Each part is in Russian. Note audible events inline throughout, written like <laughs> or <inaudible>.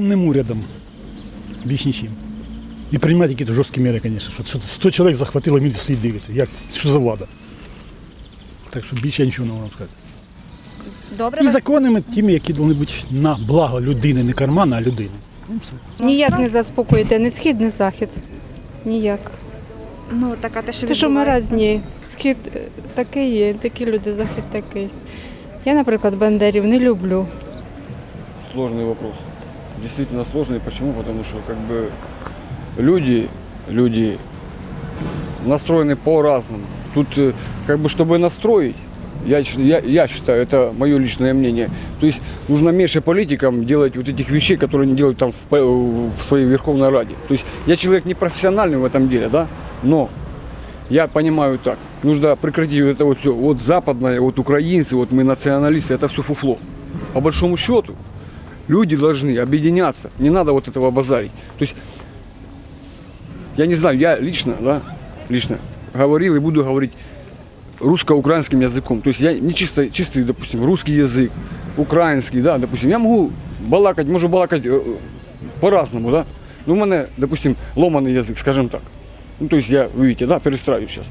урядом. Більш нічим. І приймати якісь жорсткі міри, звісно. Що, що 100 чоловік захватило, він стоїть дивиться. Як, що за влада? Так що більше я нічого не можу сказати. Добре, І законами тими, які бути на благо людини, не кармана, а людини. Ну, все. Ніяк не заспокоїте, ні схід, ні захід. Ніяк. ну така те, що Те, що ми відбувається. різні. Схід е, такий є, такі люди, захід такий. Я, наприклад, бандерів не люблю. Сложный вопрос. Действительно сложный. Почему? Потому что как бы люди, люди настроены по-разному. Тут э, как бы чтобы настроить, я, я, я считаю, это мое личное мнение. То есть нужно меньше политикам делать вот этих вещей, которые они делают там в, в своей Верховной Раде. То есть я человек не профессиональный в этом деле, да, но я понимаю так. Нужно прекратить вот это вот все. Вот западное, вот украинцы, вот мы националисты, это все фуфло. По большому счету, люди должны объединяться. Не надо вот этого базарить. То есть, я не знаю, я лично, да, лично говорил и буду говорить русско-украинским языком. То есть я не чисто, чистый, допустим, русский язык, украинский, да, допустим. Я могу балакать, можу балакать э, по-разному, да. Ну, у мене, допустим, ломаный язык, скажем так. Ну, то есть я, вы видите, да, перестраиваю сейчас.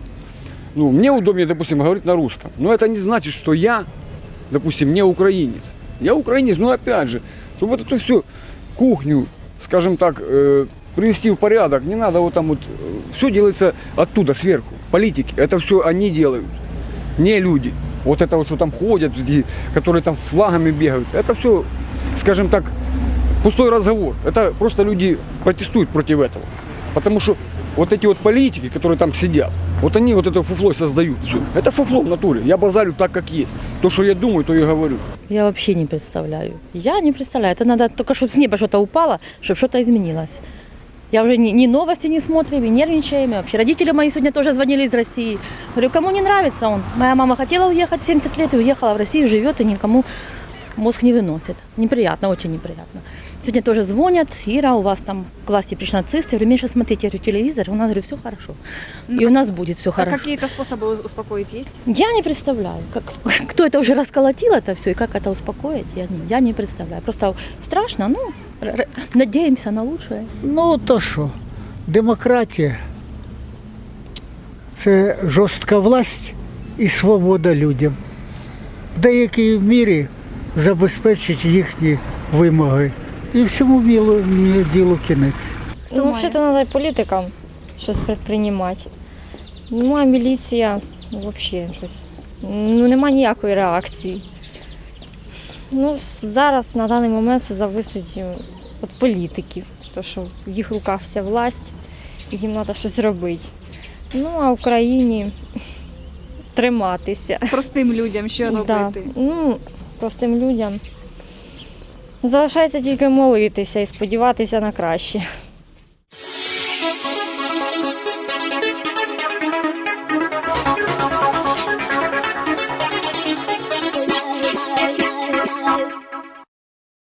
Ну, мне удобнее, допустим, говорить на русском. Но это не значит, что я, допустим, не украинец. Я украинец, но опять же, чтобы вот эту всю кухню, скажем так, э, привести в порядок, не надо вот там вот, все делается оттуда, сверху. Политики, это все они делают, не люди. Вот это вот, что там ходят, которые там с флагами бегают, это все, скажем так, пустой разговор. Это просто люди протестуют против этого. Потому что вот эти вот политики, которые там сидят, вот они вот это фуфло создают. Все. Это фуфло в натуре. Я базарю так, как есть. То, что я думаю, то и говорю. Я вообще не представляю. Я не представляю. Это надо только, чтобы с неба что-то упало, чтобы что-то изменилось. Я уже ни, ни новости не смотрим, и нервничаем. И вообще родители мои сегодня тоже звонили из России. Говорю, кому не нравится он? Моя мама хотела уехать в 70 лет и уехала в Россию, живет и никому мозг не выносит. Неприятно, очень неприятно. Сегодня тоже звонят, Ира, у вас там к власти пришли нацисты. Я говорю, меньше смотрите я говорю, телевизор. У нас, говорю, все хорошо. И у нас будет все А хорошо. какие-то способы успокоить есть? Я не представляю, как, <laughs> кто это уже расколотил это все и как это успокоить, я не, я не представляю. Просто страшно, ну, р- р- надеемся на лучшее. Ну то що, демократія це жорстка власть і свобода людям. В деякій мірі забезпечить їхні вимоги. І всьому ділу, ділу кінець. Ну, взагалі, треба політикам щось предприймати. Ну, а міліція ну, взагалі щось. Ну, нема ніякої реакції. Ну, зараз на даний момент це зависить від політиків, тому що в їх руках вся власть, і їм треба щось робити. Ну, а Україні <laughs> триматися. Простим людям що Да. робити? Ну, простим людям. Залишається тільки молитися і сподіватися на краще.